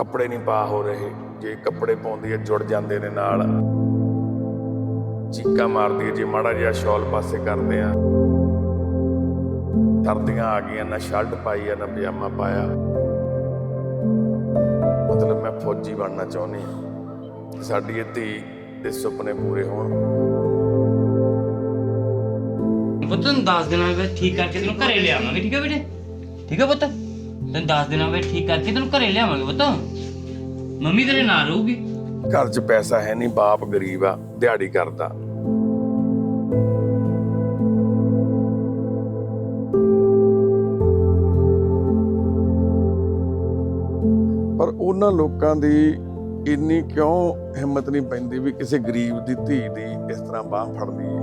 ਕੱਪੜੇ ਨਹੀਂ ਪਾ ਹੋ ਰਹੇ, ਜੇ ਕੱਪੜੇ ਪਾਉਂਦੀ ਹੈ, ਜੁੜ ਜਾਂਦੇ ਨੇ ਨਾਲ। ਚੀਕਾਂ ਮਾਰਦੀ ਹੈ, ਜੇ ਮਾੜਾ ਜਿਹਾ ਸ਼ਾਲ ਪਾਸੇ ਕਰਦੇ ਆ। ਸਰਦੀਆਂ ਆ ਗਈਆਂ, ਨਾ ਸ਼ਰਟ ਪਾਈ ਆ, ਨਾ ਪਜਾਮਾ ਪਾਇਆ। ਮਤਲਬ ਮੈਂ ਫੌਜੀ ਬਣਨਾ ਚਾਹੁੰਦੀ ਹਾਂ। ਸਾਡੀ ਇਹ ਧੀ ਦੇ ਸੁਪਨੇ ਪੂਰੇ ਹੋਣ। ਪੁੱਤ, ਤੈਨੂੰ 10 ਦਿਨਾਂ ਵਿੱਚ ਠੀਕ ਕਰਕੇ ਤੈਨੂੰ ਘਰੇ ਲਿਆਵਾਂਗੇ। ਠੀਕ ਹੈ ਬੇਟੇ ਠੀਕ ਹੈ ਪੁੱਤ? ਤੈਨੂੰ 10 ਦਿਨਾਂ ਵਿੱਚ ਠੀਕ ਕਰਕੇ ਤੈਨੂੰ ਘਰੇ ਲਿਆਵਾਂਗੇ ਪੁੱਤ। ਮੰਮੀ ਤੇਰੇ ਨਾਲ ਰਹੂਗੀ? ਘਰ 'ਚ ਪੈਸਾ ਹੈ ਨਹੀਂ, ਬਾਪ ਗਰੀਬ ਆ, ਦਿਹਾੜੀ ਕਰਦਾ। ਪਰ ਉਹਨਾਂ ਲੋਕਾਂ ਦੀ ਇੰਨੀ ਕਿਉਂ ਹਿੰਮਤ ਨਹੀਂ ਪੈਂਦੀ ਵੀ ਕਿਸੇ ਗਰੀਬ ਦੀ ਧੀ ਦੀ ਇਸ ਤਰ੍ਹਾਂ ਬਾਹ ਫੜ ਲਈਏ?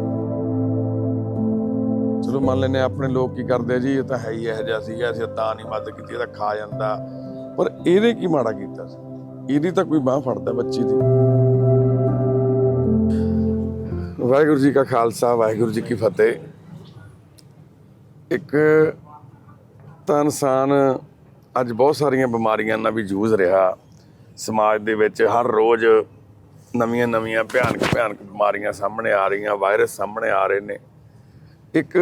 ਚਲੋ ਮੰਨ ਲੈਨੇ ਆਪਣੇ ਲੋਕ ਕੀ ਕਰਦੇ ਆ ਜੀ, ਇਹ ਤਾਂ ਹੈ ਹੀ ਇਹੋ ਜਿਹਾ ਸੀਗਾ, ਅਸੀਂ ਤਾਂ ਨਹੀਂ ਮਦਦ ਕੀਤੀ ਇਹਦਾ ਖਾ ਜਾਂਦਾ। ਪਰ ਇਹਨੇ ਕੀ ਮਾੜਾ ਕੀਤਾ ਸੀ? ਇਹਦੀ ਤਾਂ ਕੋਈ ਬਾਹ ਫੜਦਾ ਬੱਚੀ ਦੀ। ਵਾਹਿਗੁਰੂ ਜੀ ਕਾ ਖਾਲਸਾ, ਵਾਹਿਗੁਰੂ ਜੀ ਕੀ ਫਤਿਹ। ਇੱਕ ਤਾਂ ਇਨਸਾਨ ਅੱਜ ਬਹੁਤ ਸਾਰੀਆਂ ਬਿਮਾਰੀਆਂ ਨਾਲ ਵੀ ਜੂਝ ਰਿਹਾ। ਸਮਾਜ ਦੇ ਵਿੱਚ ਹਰ ਰੋਜ਼ ਨਵੀਆਂ ਨਵੀਆਂ ਭਿਆਨਕ ਭਿਆਨਕ ਬਿਮਾਰੀਆਂ ਸਾਹਮਣੇ ਆ ਰਹੀਆਂ, ਵਾਇਰਸ ਸਾਹਮਣੇ ਆ ਰਹੇ ਨੇ। ਇੱਕ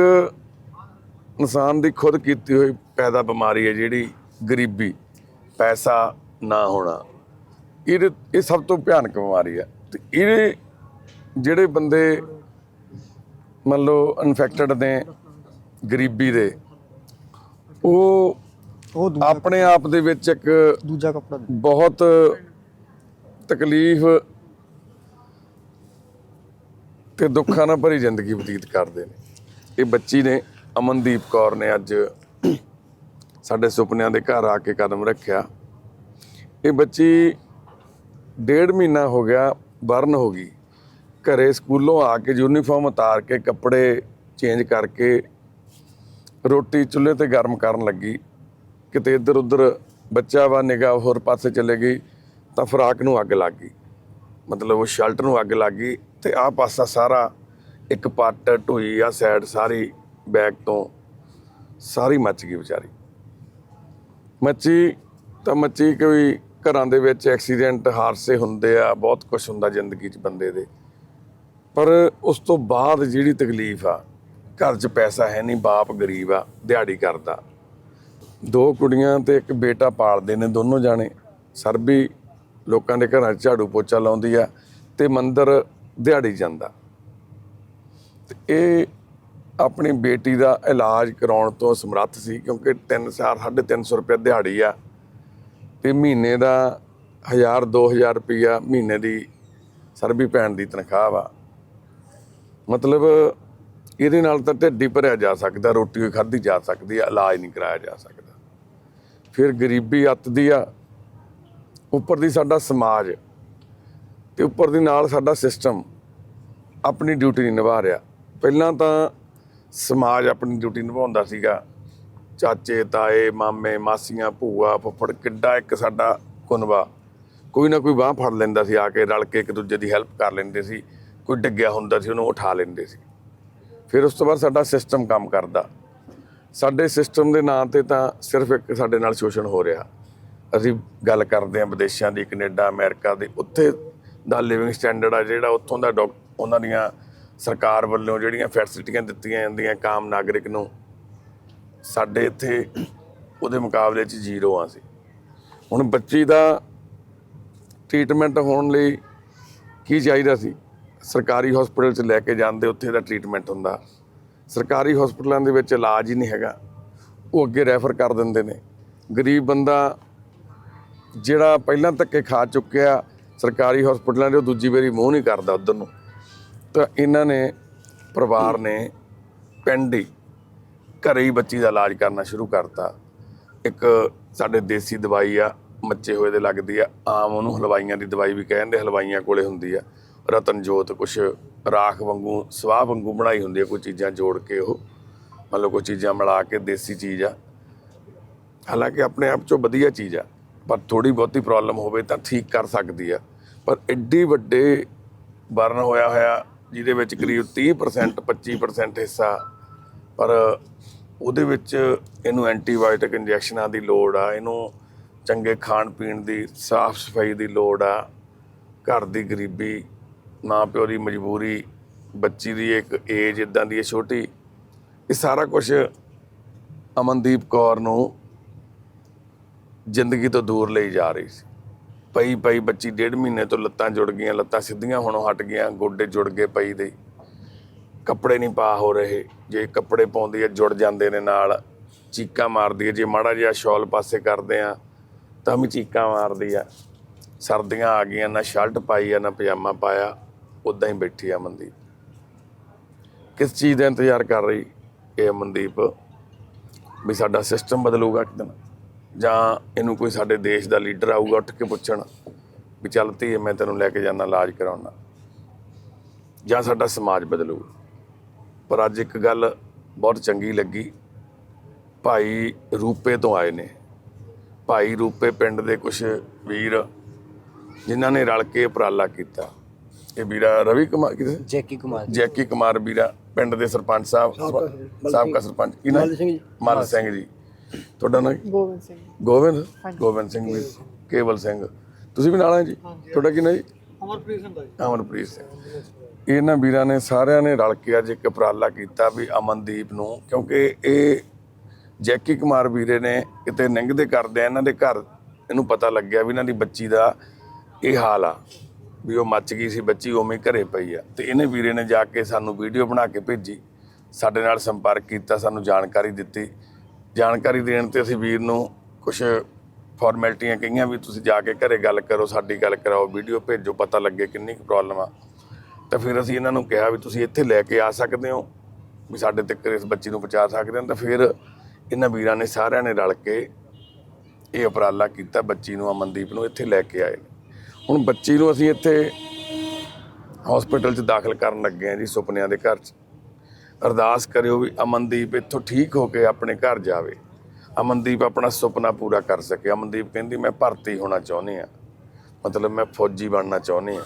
ਇਨਸਾਨ ਦੀ ਖੁਦ ਕੀਤੀ ਹੋਈ ਪੈਦਾ ਬਿਮਾਰੀ ਹੈ ਜਿਹੜੀ ਗਰੀਬੀ, ਪੈਸਾ ਨਾ ਹੋਣਾ। ਇਹ ਇਹ ਸਭ ਤੋਂ ਭਿਆਨਕ ਬਿਮਾਰੀ ਹੈ। ਤੇ ਇਹਦੇ ਜਿਹੜੇ ਬੰਦੇ ਮੰਨ ਲਓ ਇਨਫੈਕਟਡ ਨੇ ਗਰੀਬੀ ਦੇ ਉਹ ਉਹ ਆਪਣੇ ਆਪ ਦੇ ਵਿੱਚ ਇੱਕ ਦੂਜਾ ਕਪੜਾ ਬਹੁਤ ਤਕਲੀਫ ਤੇ ਦੁੱਖਾਂ ਨਾਲ ਭਰੀ ਜ਼ਿੰਦਗੀ ਬਤੀਤ ਕਰਦੇ ਨੇ। ਇਹ ਬੱਚੀ ਨੇ ਅਮਨਦੀਪ ਕੌਰ ਨੇ ਅੱਜ ਸਾਡੇ ਸੁਪਨਿਆਂ ਦੇ ਘਰ ਆ ਕੇ ਕਦਮ ਰੱਖਿਆ। ਇਹ ਬੱਚੀ ਡੇਢ ਮਹੀਨਾ ਹੋ ਗਿਆ ਬਰਨ ਹੋ ਗਈ। ਘਰੇ ਸਕੂਲੋਂ ਆ ਕੇ ਯੂਨੀਫਾਰਮ ਉਤਾਰ ਕੇ ਕੱਪੜੇ ਚੇਂਜ ਕਰਕੇ ਰੋਟੀ ਚੁੱਲ੍ਹੇ ਤੇ ਗਰਮ ਕਰਨ ਲੱਗੀ। ਕਿਤੇ ਇੱਧਰ ਉੱਧਰ ਬੱਚਾ ਵਾ ਨਿਗਾਹ ਹੋਰ ਪਾਸੇ ਚਲੇ ਗਈ ਤਾਂ ਫਰਾਕ ਨੂੰ ਅੱਗ ਲੱਗ ਗਈ। ਮਤਲਬ ਉਹ ਸ਼ਰਟ ਨੂੰ ਅੱਗ ਲੱਗ ਗਈ ਤੇ ਆਹ ਪਾਸਾ ਸਾਰਾ ਇੱਕ ਪੱਟ, ਢੋਈ ਆ ਸਾਈਡ ਸਾਰੀ ਬੈਕ ਤੋਂ ਸਾਰੀ ਮੱਚ ਗਈ ਵਿਚਾਰੀ। ਮੱਚੀ ਤਾਂ ਮੱਚੀ ਕੋਈ ਘਰਾਂ ਦੇ ਵਿੱਚ ਐਕਸੀਡੈਂਟ, ਹਾਦਸੇ ਹੁੰਦੇ ਆ, ਬਹੁਤ ਕੁਝ ਹੁੰਦਾ ਜ਼ਿੰਦਗੀ 'ਚ ਬੰਦੇ ਦੇ। ਪਰ ਉਸ ਤੋਂ ਬਾਅਦ ਜਿਹੜੀ ਤਕਲੀਫ ਆ, ਘਰ 'ਚ ਪੈਸਾ ਹੈ ਨਹੀਂ, ਬਾਪ ਗਰੀਬ ਆ, ਦਿਹਾੜੀ ਕਰਦਾ। ਦੋ ਕੁੜੀਆਂ ਤੇ ਇੱਕ ਬੇਟਾ ਪਾਲਦੇ ਨੇ ਦੋਨੋਂ ਜਾਣੇ। ਸਰਬੀ ਲੋਕਾਂ ਦੇ ਘਰਾਂ 'ਚ ਝਾੜੂ ਪੋਚਾ ਲਾਉਂਦੀ ਆ ਤੇ ਮੰਦਰ ਦਿਹਾੜੀ ਜਾਂਦਾ। ਤੇ ਇਹ ਆਪਣੀ ਬੇਟੀ ਦਾ ਇਲਾਜ ਕਰਾਉਣ ਤੋਂ ਸਮਰੱਥ ਸੀ ਕਿਉਂਕਿ 3 ਸਾਲ 350 ਰੁਪਏ ਦਿਹਾੜੀ ਆ। ਤੇ ਮਹੀਨੇ ਦਾ 1000 2000 ਰੁਪਈਆ ਮਹੀਨੇ ਦੀ ਸਰਬੀ ਭੈਣ ਦੀ ਤਨਖਾਹ ਵਾ। ਮਤਲਬ ਇਹਦੇ ਨਾਲ ਤਾਂ ਢਿੱਡੀ ਭਰਿਆ ਜਾ ਸਕਦਾ, ਰੋਟੀ ਵੀ ਖਾਧੀ ਜਾ ਸਕਦੀ ਆ, ਇਲਾਜ ਨਹੀਂ ਕਰਾਇਆ ਜਾ ਸਕਦਾ। ਫਿਰ ਗਰੀਬੀ ਅੱਤ ਦੀ ਆ, ਉੱਪਰ ਦੀ ਸਾਡਾ ਸਮਾਜ ਤੇ ਉੱਪਰ ਦੀ ਨਾਲ ਸਾਡਾ ਸਿਸਟਮ ਆਪਣੀ ਡਿਊਟੀ ਨਹੀਂ ਨਿਭਾ ਰਿਹਾ। ਪਹਿਲਾਂ ਤਾਂ ਸਮਾਜ ਆਪਣੀ ਡਿਊਟੀ ਨਿਭਾਉਂਦਾ ਸੀਗਾ। ਚਾਚੇ, ਤਾਏ, ਮਾਮੇ, ਮਾਸੀਆਂ, ਭੂਆ, ਫੁੱਫੜ, ਕਿੱਡਾ ਇੱਕ ਸਾਡਾ ਕੁਨਬਾ। ਕੋਈ ਨਾ ਕੋਈ ਬਾਹ ਫੜ ਲੈਂਦਾ ਸੀ, ਆ ਕੇ ਰਲ ਕੇ ਇੱਕ ਦੂਜੇ ਦੀ ਹੈਲਪ ਕਰ ਲੈਂਦੇ ਸੀ। ਕੋਈ ਡਿੱਗਿਆ ਹੁੰਦਾ ਸੀ, ਉਹਨੂੰ ਉਠਾ ਲੈਂਦੇ ਸੀ। ਫਿਰ ਉਸ ਤੋਂ ਬਾਅਦ ਸਾਡਾ ਸਿਸਟਮ ਕੰਮ ਕਰਦਾ। ਸਾਡੇ ਸਿਸਟਮ ਦੇ ਨਾਂ ਤੇ ਤਾਂ ਸਿਰਫ ਇੱਕ ਸਾਡੇ ਨਾਲ ਸ਼ੋਸ਼ਣ ਹੋ ਰਿਹਾ। ਅਸੀਂ ਗੱਲ ਕਰਦੇ ਹਾਂ ਵਿਦੇਸ਼ਾਂ ਦੀ, ਕੈਨੇਡਾ, ਅਮਰੀਕਾ ਦੀ। ਉੱਥੇ ਦਾ ਲਿਵਿੰਗ ਸਟੈਂਡਰਡ ਆ ਜਿਹੜਾ, ਉੱਥੋਂ ਦਾ ਡਾਕ ਉਹਨਾਂ ਦੀਆਂ ਸਰਕਾਰ ਵੱਲੋਂ ਜਿਹੜੀਆਂ ਫੈਸਿਲਿਟੀਆਂ ਦਿੱਤੀਆਂ ਜਾਂਦੀਆਂ ਕਾਮ ਨਾਗਰਿਕ ਨੂੰ। ਸਾਡੇ ਇੱਥੇ ਉਹਦੇ ਮੁਕਾਬਲੇ 'ਚ ਜ਼ੀਰੋ ਆ ਸੀ ਹੁਣ ਬੱਚੀ ਦਾ ਟ੍ਰੀਟਮੈਂਟ ਹੋਣ ਲਈ ਕੀ ਚਾਹੀਦਾ ਸੀ? ਸਰਕਾਰੀ ਹਸਪੀਟਲ 'ਚ ਲੈ ਕੇ ਜਾਂਦੇ, ਉੱਥੇ ਦਾ ਟ੍ਰੀਟਮੈਂਟ ਹੁੰਦਾ। ਸਰਕਾਰੀ ਹਸਪੀਟਲਾਂ ਦੇ ਵਿੱਚ ਇਲਾਜ ਹੀ ਨਹੀਂ ਹੈਗਾ। ਉਹ ਅੱਗੇ ਰੈਫਰ ਕਰ ਦਿੰਦੇ ਨੇ। ਗਰੀਬ ਬੰਦਾ ਜਿਹੜਾ ਪਹਿਲਾਂ ਧੱਕੇ ਖਾ ਚੁੱਕਿਆ, ਸਰਕਾਰੀ ਹਸਪੀਟਲਾਂ ਦੇ ਉਹ ਦੂਜੀ ਵਾਰੀ ਮੂੰਹ ਨਹੀਂ ਕਰਦਾ ਉਧਰ ਨੂੰ। ਤਾਂ ਇਹਨਾਂ ਨੇ ਪਰਿਵਾਰ ਨੇ ਪਿੰਡ ਹੀ ਘਰੇ ਹੀ ਬੱਚੀ ਦਾ ਇਲਾਜ ਕਰਨਾ ਸ਼ੁਰੂ ਕਰਤਾ। ਇੱਕ ਸਾਡੇ ਦੇਸੀ ਦਵਾਈ ਆ, ਮੱਚੇ ਹੋਏ ਦੇ ਲੱਗਦੀ ਆ, ਆਮ ਉਹਨੂੰ ਹਲਵਾਈਆਂ ਦੀ ਦਵਾਈ ਵੀ ਕਹਿੰਦੇ, ਹਲਵਾਈਆਂ ਕੋਲੇ ਹੁੰਦੀ ਆ। ਰਤਨ ਜੋਤ ਕੁਛ ਰਾਖ ਵਾਂਗੂ, ਸਵਾਹ ਵਾਂਗੂ ਬਣਾਈ ਹੁੰਦੀ ਆ, ਕੋਈ ਚੀਜ਼ਾਂ ਜੋੜ ਕੇ ਉਹ। ਮਤਲਬ ਕੋਈ ਚੀਜ਼ਾਂ ਮਿਲਾ ਕੇ ਦੇਸੀ ਚੀਜ਼ ਆ। ਹਾਲਾਂਕਿ ਆਪਣੇ ਆਪ ਚੋਂ ਵਧੀਆ ਚੀਜ਼ ਆ, ਪਰ ਥੋੜੀ ਬਹੁਤੀ ਪ੍ਰੋਬਲਮ ਹੋਵੇ ਤਾਂ ਠੀਕ ਕਰ ਸਕਦੀ ਆ। ਪਰ ਐਡੀ ਵੱਡੇ ਬਰਨ ਹੋਇਆ ਹੋਇਆ, ਜਿਹਦੇ ਵਿੱਚ ਕਰੀਬ 30% 25% ਹਿੱਸਾ, ਪਰ ਉਹਦੇ ਵਿੱਚ ਇਹਨੂੰ ਐਂਟੀਬਾਇਓਟਿਕ ਇੰਜੈਕਸ਼ਨਾਂ ਦੀ ਲੋੜ ਆ, ਇਹਨੂੰ ਚੰਗੇ ਖਾਣ ਪੀਣ ਦੀ, ਸਾਫ਼ ਸਫ਼ਾਈ ਦੀ ਲੋੜ ਆ। ਘਰ ਦੀ ਗਰੀਬੀ, ਮਾਂ ਪਿਓ ਦੀ ਮਜਬੂਰੀ, ਬੱਚੀ ਦੀ ਇੱਕ ਏਜ ਇਦਾਂ ਦੀ ਹੈ ਛੋਟੀ। ਇਹ ਸਾਰਾ ਕੁਝ ਅਮਨਦੀਪ ਕੌਰ ਨੂੰ ਜ਼ਿੰਦਗੀ ਤੋਂ ਦੂਰ ਲਈ ਜਾ ਰਹੀ ਸੀ। ਪਈ ਪਈ ਬੱਚੀ ਡੇਢ ਮਹੀਨੇ ਤੋਂ ਲੱਤਾਂ ਜੁੜ ਗਈਆਂ, ਲੱਤਾਂ ਸਿੱਧੀਆਂ ਹੋਣੋਂ ਹਟ ਗਈਆਂ, ਗੋਡੇ ਜੁੜ ਗਏ ਪਈ ਦੇ। ਕੱਪੜੇ ਨਹੀਂ ਪਾ ਹੋ ਰਹੇ, ਜੇ ਕੱਪੜੇ ਪਾਉਂਦੀ ਹੈ, ਜੁੜ ਜਾਂਦੇ ਨੇ ਨਾਲ, ਚੀਕਾਂ ਮਾਰਦੀ ਹੈ, ਜੇ ਮਾੜਾ ਜਿਹਾ ਸ਼ਾਲ ਪਾਸੇ ਕਰਦੇ ਆ ਤਾਂ ਵੀ ਚੀਕਾਂ ਮਾਰਦੀ ਆ ਸਰਦੀਆਂ ਆ ਗਈਆਂ, ਨਾ ਸ਼ਰਟ ਪਾਈ ਆ ਨਾ ਪਜਾਮਾ ਪਾਇਆ ਉਦਾਂ ਹੀ ਬੈਠੀ ਆ ਮਨਦੀਪ। ਕਿਸ ਚੀਜ਼ ਦਾ ਇੰਤਜ਼ਾਰ ਕਰ ਰਹੀ ਇਹ ਮਨਦੀਪ? ਵੀ ਸਾਡਾ ਸਿਸਟਮ ਬਦਲੂਗਾ ਇੱਕ ਦਿਨ, ਜਾਂ ਇਹਨੂੰ ਕੋਈ ਸਾਡੇ ਦੇਸ਼ ਦਾ ਲੀਡਰ ਆਊਗਾ, ਉੱਠ ਕੇ ਪੁੱਛਣ ਵੀ ਚੱਲ ਧੀਏ, ਮੈਂ ਤੈਨੂੰ ਲੈ ਕੇ ਜਾਣਾ ਇਲਾਜ ਕਰਾਉਣਾ। ਜਾਂ ਸਾਡਾ ਸਮਾਜ ਬਦਲੂਗਾ। ਪਰ ਅੱਜ ਇੱਕ ਗੱਲ ਬਹੁਤ ਚੰਗੀ ਲੱਗੀ। ਭਾਈ ਰੂਪੇ ਤੋਂ ਆਏ ਨੇ। ਭਾਈ ਰੂਪੇ ਪਿੰਡ ਦੇ ਕੁਝ ਵੀਰ ਜਿਨ੍ਹਾਂ ਨੇ ਰਲ ਕੇ ਉਪਰਾਲਾ ਕੀਤਾ। ਇਹ ਵੀਰਾ ਰਵੀ ਕੁਮਾਰ ਕਿਤੇ ਜੈਕੀ ਕੁਮਾਰ ਜੈਕੀ ਕੁਮਾਰ ਵੀਰਾ ਪਿੰਡ ਦੇ ਸਰਪੰਚ ਸਾਹਿਬ ਸਾਬਕਾ ਸਰਪੰਚ। ਕੀ ਨਾਮ ਮੱਲ ਸਿੰਘ ਜੀ। ਮੱਲ ਸਿੰਘ ਜੀ। ਤੁਹਾਡਾ ਨਾਮ? ਗੋਬਿੰਦ ਸਿੰਘ। ਗੋਬਿੰਦ? ਗੋਬਿੰਦ ਸਿੰਘ ਵੀ ਕੇਵਲ ਸਿੰਘ। ਤੁਸੀਂ ਵੀ ਨਾਲ ਆ ਜੀ? ਤੁਹਾਡਾ ਕੀ ਨਾਮ ਜੀ? ਅਮਰਪ੍ਰੀਤ ਸਿੰਘ ਦਾ ਜੀ। ਅਮਰਪ੍ਰੀਤ ਸਿੰਘ। ਇਹਨਾਂ ਵੀਰਾਂ ਨੇ ਸਾਰਿਆਂ ਨੇ ਰਲ ਕੇ ਅੱਜ ਇੱਕ ਉਪਰਾਲਾ ਕੀਤਾ ਵੀ ਅਮਨਦੀਪ ਨੂੰ, ਕਿਉਂਕਿ ਇਹ ਜੈਕੀ ਕੁਮਾਰ ਵੀਰੇ ਨੇ ਕਿਤੇ ਨਿੰਗਦੇ ਕਰਦੇ ਆ, ਇਹਨਾਂ ਦੇ ਘਰ ਇਹਨੂੰ ਪਤਾ ਲੱਗਿਆ ਵੀ ਇਹਨਾਂ ਦੀ ਬੱਚੀ ਦਾ ਇਹ ਹਾਲ ਆ, ਵੀ ਉਹ ਮੱਚ ਗਈ ਸੀ, ਬੱਚੀ ਉਵੇਂ ਹੀ ਘਰੇ ਪਈ ਆ। ਤੇ ਇਹਨੇ ਵੀਰੇ ਨੇ ਜਾ ਕੇ ਸਾਨੂੰ ਵੀਡੀਓ ਬਣਾ ਕੇ ਭੇਜੀ, ਸਾਡੇ ਨਾਲ ਸੰਪਰਕ ਕੀਤਾ, ਸਾਨੂੰ ਜਾਣਕਾਰੀ ਦਿੱਤੀ। ਜਾਣਕਾਰੀ ਦੇਣ ਤੇ ਅਸੀਂ ਵੀਰ ਨੂੰ ਕੁਝ ਫਾਰਮੈਲਿਟੀਆਂ ਕਹੀਆਂ ਵੀ ਤੁਸੀਂ ਜਾ ਕੇ ਘਰੇ ਗੱਲ ਕਰੋ, ਸਾਡੀ ਗੱਲ ਕਰਾਓ, ਵੀਡੀਓ ਭੇਜੋ, ਪਤਾ ਲੱਗੇ ਕਿੰਨੀ ਕੁ ਪ੍ਰੋਬਲਮ ਆ। ਤਾਂ ਫਿਰ ਅਸੀਂ ਇਹਨਾਂ ਨੂੰ ਕਿਹਾ ਵੀ ਤੁਸੀਂ ਇੱਥੇ ਲੈ ਕੇ ਆ ਸਕਦੇ ਹੋ, ਵੀ ਸਾਡੇ ਤੱਕ ਇਸ ਬੱਚੀ ਨੂੰ ਪਹੁੰਚਾ ਸਕਦੇ ਹੋ। ਤਾਂ ਫਿਰ ਇਹਨਾਂ ਵੀਰਾਂ ਨੇ ਸਾਰਿਆਂ ਨੇ ਰਲ ਕੇ ਇਹ ਉਪਰਾਲਾ ਕੀਤਾ, ਬੱਚੀ ਨੂੰ, ਅਮਨਦੀਪ ਨੂੰ ਇੱਥੇ ਲੈ ਕੇ ਆਏ। ਹੁਣ ਬੱਚੀ ਨੂੰ ਅਸੀਂ ਇੱਥੇ ਹਸਪੀਟਲ 'ਚ ਦਾਖਲ ਕਰਨ ਲੱਗੇ ਹਾਂ ਜੀ, ਸੁਪਨਿਆਂ ਦੇ ਘਰ 'ਚ। ਅਰਦਾਸ ਕਰਿਓ ਵੀ ਅਮਨਦੀਪ ਇੱਥੋਂ ਠੀਕ ਹੋ ਕੇ ਆਪਣੇ ਘਰ ਜਾਵੇ। ਅਮਨਦੀਪ ਆਪਣਾ ਸੁਪਨਾ ਪੂਰਾ ਕਰ ਸਕੇ। ਅਮਨਦੀਪ ਕਹਿੰਦੀ, ਮੈਂ ਭਰਤੀ ਹੋਣਾ ਚਾਹੁੰਦੀ ਆ ਮਤਲਬ ਮੈਂ ਫੌਜੀ ਬਣਨਾ ਚਾਹੁੰਦੀ ਆ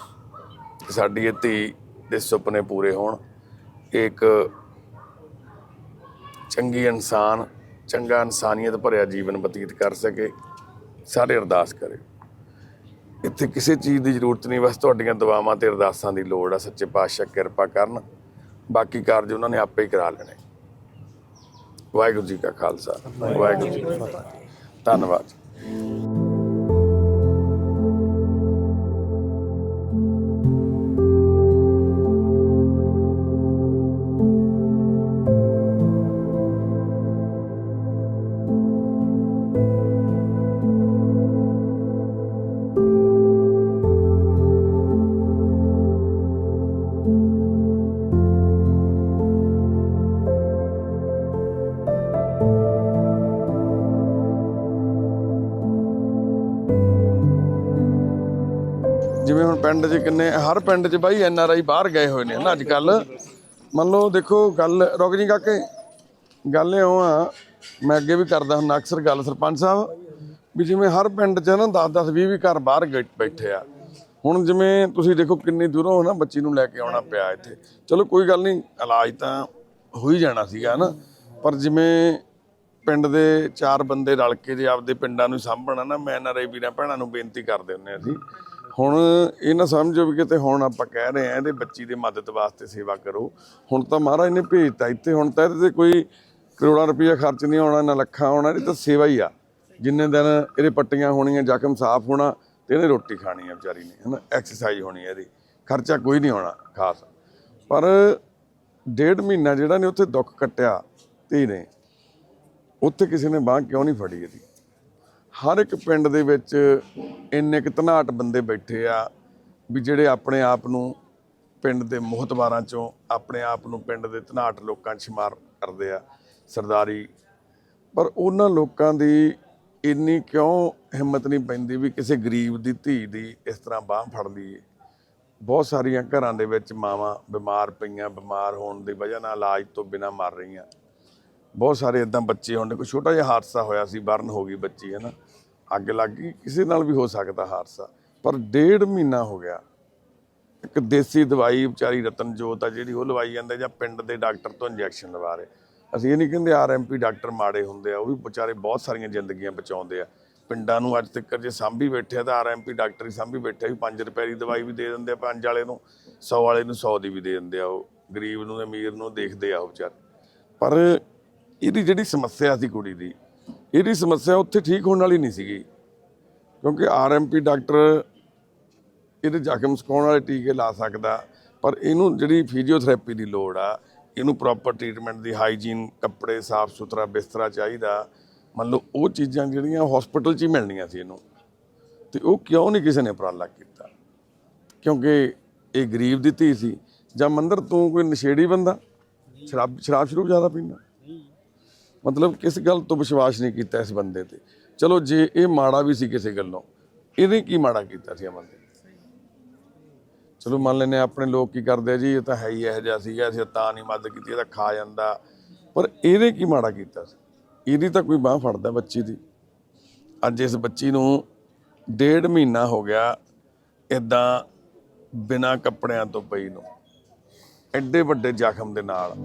ਕਿ ਸਾਡੀ ਇਹ ਧੀ ਦੇ ਸੁਪਨੇ ਪੂਰੇ ਹੋਣ ਇਹ ਇੱਕ ਚੰਗੀ ਇਨਸਾਨ, ਚੰਗਾ ਇਨਸਾਨੀਅਤ ਭਰਿਆ ਜੀਵਨ ਬਤੀਤ ਕਰ ਸਕੇ, ਸਾਰੇ ਅਰਦਾਸ ਕਰੇ। ਇੱਥੇ ਕਿਸੇ ਚੀਜ਼ ਦੀ ਜ਼ਰੂਰਤ ਨਹੀਂ, ਬਸ ਤੁਹਾਡੀਆਂ ਦੁਆਵਾਂ ਤੇ ਅਰਦਾਸਾਂ ਦੀ ਲੋੜ ਆ, ਸੱਚੇ ਪਾਤਸ਼ਾਹ ਕਿਰਪਾ ਕਰਨ। ਬਾਕੀ ਕਾਰਜ ਉਹਨਾਂ ਨੇ ਆਪੇ ਹੀ ਕਰਾ ਲੈਣੇ। ਵਾਹਿਗੁਰੂ ਜੀ ਕਾ ਖਾਲਸਾ, ਵਾਹਿਗੁਰੂ ਜੀ ਕੀ ਫਤਿਹ। ਧੰਨਵਾਦ। ਪਿੰਡ 'ਚ ਕਿੰਨੇ, ਹਰ ਪਿੰਡ 'ਚ ਬਾਈ ਐਨ ਆਰ ਆਈ ਬਾਹਰ ਗਏ ਹੋਏ ਨੇ ਹਨਾ ਅੱਜ ਕੱਲ ਮੰਨ ਲਓ ਦੇਖੋ ਗੱਲ, ਰੁਕ ਜੀ ਕਾਕੇ। ਗੱਲ ਇਉਂ ਆ, ਮੈਂ ਅੱਗੇ ਵੀ ਕਰਦਾ ਹੁੰਦਾ ਅਕਸਰ ਗੱਲ ਸਰਪੰਚ ਸਾਹਿਬ, ਵੀ ਜਿਵੇਂ ਹਰ ਪਿੰਡ 'ਚ ਨਾ 10 10 20 20 ਘਰ ਬਾਹਰ ਬੈਠੇ ਆ। ਹੁਣ ਜਿਵੇਂ ਤੁਸੀਂ ਦੇਖੋ ਕਿੰਨੀ ਦੂਰੋਂ ਨਾ ਬੱਚੀ ਨੂੰ ਲੈ ਕੇ ਆਉਣਾ ਪਿਆ ਇੱਥੇ। ਚਲੋ ਕੋਈ ਗੱਲ ਨਹੀਂ, ਇਲਾਜ ਤਾਂ ਹੋ ਹੀ ਜਾਣਾ ਸੀਗਾ ਨਾ ਪਰ ਜਿਵੇਂ ਪਿੰਡ ਦੇ ਚਾਰ ਬੰਦੇ ਰਲ ਕੇ ਜੇ ਆਪਦੇ ਪਿੰਡਾਂ ਨੂੰ ਸਾਂਭਣਾ ਨਾ, ਮੈਂ ਐਨਆਰਆਈ ਵੀਰਾਂ ਭੈਣਾਂ ਨੂੰ ਬੇਨਤੀ ਕਰਦੇ ਹੁੰਨੇ ਅਸੀਂ। ਹੁਣ ਇਹ ਨਾ ਸਮਝੋ ਵੀ ਕਿਤੇ ਹੁਣ ਆਪਾਂ ਕਹਿ ਰਹੇ ਆ ਇਹਦੇ ਬੱਚੀ ਦੇ ਮਦਦ ਵਾਸਤੇ ਸੇਵਾ ਕਰੋ। ਹੁਣ ਤਾਂ ਮਹਾਰਾਜ ਨੇ ਭੇਜਤਾ ਇੱਥੇ, ਹੁਣ ਤਾਂ ਇਹਦੇ ਤੇ ਕੋਈ ਕਰੋੜਾਂ ਰੁਪਈਆ ਖਰਚ ਨਹੀਂ ਆਉਣਾ ਨਾ ਲੱਖਾਂ ਆਉਣਾ ਇਹ ਤਾਂ ਸੇਵਾ ਹੀ ਆ। ਜਿੰਨੇ ਦਿਨ ਇਹਦੇ ਪੱਟੀਆਂ ਹੋਣੀਆਂ, ਜ਼ਖਮ ਸਾਫ਼ ਹੋਣਾ ਤੇ ਇਹਨੇ ਰੋਟੀ ਖਾਣੀ ਆ ਵਿਚਾਰੀ ਨੇ, ਹਨਾ? ਐਕਸਰਸਾਈਜ਼ ਹੋਣੀ ਹੈ ਇਹਦੀ। ਖਰਚਾ ਕੋਈ ਨਹੀਂ ਆਉਣਾ ਖਾਸ। ਪਰ ਡੇਢ ਮਹੀਨਾ ਜਿਹੜਾ ਨੇ ਉੱਥੇ ਦੁੱਖ ਕੱਟਿਆ ਧੀ ਨੇ, ਉੱਥੇ ਕਿਸੇ ਨੇ ਬਾਂਹ ਕਿਉਂ ਨਹੀਂ ਫੜੀ ਇਹਦੀ? ਹਰ ਇੱਕ ਪਿੰਡ ਦੇ ਵਿੱਚ ਇੰਨੇ ਕੁ ਧਨਾਟ ਬੰਦੇ ਬੈਠੇ ਆ ਵੀ ਜਿਹੜੇ ਆਪਣੇ ਆਪ ਨੂੰ ਪਿੰਡ ਦੇ ਮੋਹਤਬਾਰਾਂ ਚੋਂ ਆਪਣੇ ਆਪ ਨੂੰ ਪਿੰਡ ਦੇ ਧਨਾਟ ਲੋਕਾਂ 'ਚ ਸ਼ੁਮਾਰ ਕਰਦੇ ਆ ਸਰਦਾਰੀ। ਪਰ ਉਹਨਾਂ ਲੋਕਾਂ ਦੀ ਇੰਨੀ ਕਿਉਂ ਹਿੰਮਤ ਨਹੀਂ ਪੈਂਦੀ ਵੀ ਕਿਸੇ ਗਰੀਬ ਦੀ ਧੀ ਦੀ ਇਸ ਤਰ੍ਹਾਂ ਬਾਹ ਫੜ ਲਈਏ? ਬਹੁਤ ਸਾਰੀਆਂ ਘਰਾਂ ਦੇ ਵਿੱਚ ਮਾਵਾਂ ਬਿਮਾਰ ਪਈਆਂ, ਬਿਮਾਰ ਹੋਣ ਦੀ ਵਜ੍ਹਾ ਨਾਲ ਇਲਾਜ ਤੋਂ ਬਿਨਾਂ ਮਰ ਰਹੀਆਂ। ਬਹੁਤ ਸਾਰੇ ਇਦਾਂ ਬੱਚੇ ਹੁੰਦੇ, ਕੋਈ ਛੋਟਾ ਜਿਹਾ ਹਾਦਸਾ ਹੋਇਆ ਸੀ ਬਰਨ ਹੋ ਗਈ ਬੱਚੀ ਹੈ ਨਾ ਅੱਗ ਲੱਗ ਗਈ, ਕਿਸੇ ਨਾਲ ਵੀ ਹੋ ਸਕਦਾ ਹਾਦਸਾ। ਪਰ ਡੇਢ ਮਹੀਨਾ ਹੋ ਗਿਆ। ਇੱਕ ਦੇਸੀ ਦਵਾਈ ਵਿਚਾਰੀ ਰਤਨਜੋਤ ਆ, ਜਿਹੜੀ ਉਹ ਲਵਾਈ ਜਾਂਦੇ ਜਾਂ ਪਿੰਡ ਦੇ ਡਾਕਟਰ ਤੋਂ ਇੰਜੈਕਸ਼ਨ ਲਵਾ ਰਹੇ। ਅਸੀਂ ਇਹ ਨਹੀਂ ਕਹਿੰਦੇ ਆਰਐਮਪੀ ਡਾਕਟਰ ਮਾੜੇ ਹੁੰਦੇ ਆ, ਉਹ ਵੀ ਵਿਚਾਰੇ ਬਹੁਤ ਸਾਰੀਆਂ ਜ਼ਿੰਦਗੀਆਂ ਬਚਾਉਂਦੇ ਆ। ਪਿੰਡਾਂ ਨੂੰ ਅੱਜ ਤੱਕ ਜੇ ਸਾਂਭੀ ਬੈਠਿਆ ਤਾਂ ਆਰਐਮਪੀ ਡਾਕਟਰ ਹੀ ਸਾਂਭੀ ਬੈਠੇ ਵੀ 5 ਰੁਪਏ ਦੀ ਦਵਾਈ ਵੀ ਦੇ ਦਿੰਦੇ ਆ, ਪੰਜ ਵਾਲੇ ਨੂੰ 100 ਵਾਲੇ ਨੂੰ 100 ਦੀ ਵੀ ਦੇ ਦਿੰਦੇ ਆ ਉਹ। ਗਰੀਬ ਨੂੰ, ਅਮੀਰ ਨੂੰ ਦੇਖਦੇ ਆ ਉਹ ਵਿਚਾਰੇ। ਪਰ ਇਹਦੀ ਜਿਹੜੀ ਸਮੱਸਿਆ ਸੀ ਕੁੜੀ ਦੀ ਇਹਦੀ ਸਮੱਸਿਆ ਉੱਥੇ ਠੀਕ ਹੋਣ ਵਾਲੀ ਨਹੀਂ ਸੀਗੀ। ਕਿਉਂਕਿ ਆਰਐਮਪੀ ਡਾਕਟਰ ਇਹਦੇ ਜ਼ਖਮ ਸੁਕਾਉਣ ਵਾਲੇ ਟੀਕੇ ਲਾ ਸਕਦਾ, ਪਰ ਇਹਨੂੰ ਜਿਹੜੀ ਫਿਜ਼ੀਓਥੈਰੇਪੀ ਦੀ ਲੋੜ ਆ, ਇਹਨੂੰ ਪ੍ਰੋਪਰ ਟ੍ਰੀਟਮੈਂਟ ਦੀ ਹਾਈਜੀਨ, ਕੱਪੜੇ ਸਾਫ਼ ਸੁਥਰਾ, ਬਿਸਤਰਾ ਚਾਹੀਦਾ। ਮੰਨ ਲਓ ਉਹ ਚੀਜ਼ਾਂ ਜਿਹੜੀਆਂ ਹਸਪੀਟਲ 'ਚ ਹੀ ਮਿਲਣੀਆਂ ਸੀ ਇਹਨੂੰ, ਤੇ ਉਹ ਕਿਉਂ ਨਹੀਂ ਕਿਸੇ ਨੇ ਉਪਰਾਲਾ ਕੀਤਾ? ਕਿਉਂਕਿ ਇਹ ਗਰੀਬ ਦੀ ਧੀ ਸੀ, ਜਾਂ ਮੰਦਰ ਤੂੰ ਕੋਈ ਨਸ਼ੇੜੀ ਬੰਦਾ? ਸ਼ਰਾਬ ਸ਼ਰਾਬ ਸ਼ਰੂਬ ਜ਼ਿਆਦਾ ਪੀਂਦਾ? ਮਤਲਬ ਕਿਸ ਗੱਲ ਤੋਂ ਵਿਸ਼ਵਾਸ ਨਹੀਂ ਕੀਤਾ ਇਸ ਬੰਦੇ ਤੇ? ਚਲੋ ਜੇ ਇਹ ਮਾੜਾ ਵੀ ਸੀ ਕਿਸੇ ਗੱਲੋਂ ਇਹਨੇ ਕੀ ਮਾੜਾ ਕੀਤਾ ਸੀ ਅਮਨ ਨੇ ਚਲੋ ਮੰਨ ਲੈਨੇ ਆਪਣੇ ਲੋਕ ਕੀ ਕਰਦੇ ਆ ਜੀ, ਇਹ ਤਾਂ ਹੈ ਹੀ ਇਹੋ ਜਿਹਾ ਸੀਗਾ, ਅਸੀਂ ਤਾਂ ਨਹੀਂ ਮਦਦ ਕੀਤੀ, ਇਹ ਤਾਂ ਖਾ ਜਾਂਦਾ। ਪਰ ਇਹਨੇ ਕੀ ਮਾੜਾ ਕੀਤਾ ਸੀ? ਇਹਦੀ ਤਾਂ ਕੋਈ ਬਾਹ ਫੜਦਾ ਬੱਚੀ ਦੀ। ਅੱਜ ਇਸ ਬੱਚੀ ਨੂੰ ਡੇਢ ਮਹੀਨਾ ਹੋ ਗਿਆ ਇਦਾਂ ਬਿਨਾ ਕੱਪੜਿਆਂ ਤੋਂ ਪਈ ਨੂੰ, ਐਡੇ ਵੱਡੇ ਜ਼ਖਮ ਦੇ ਨਾਲ।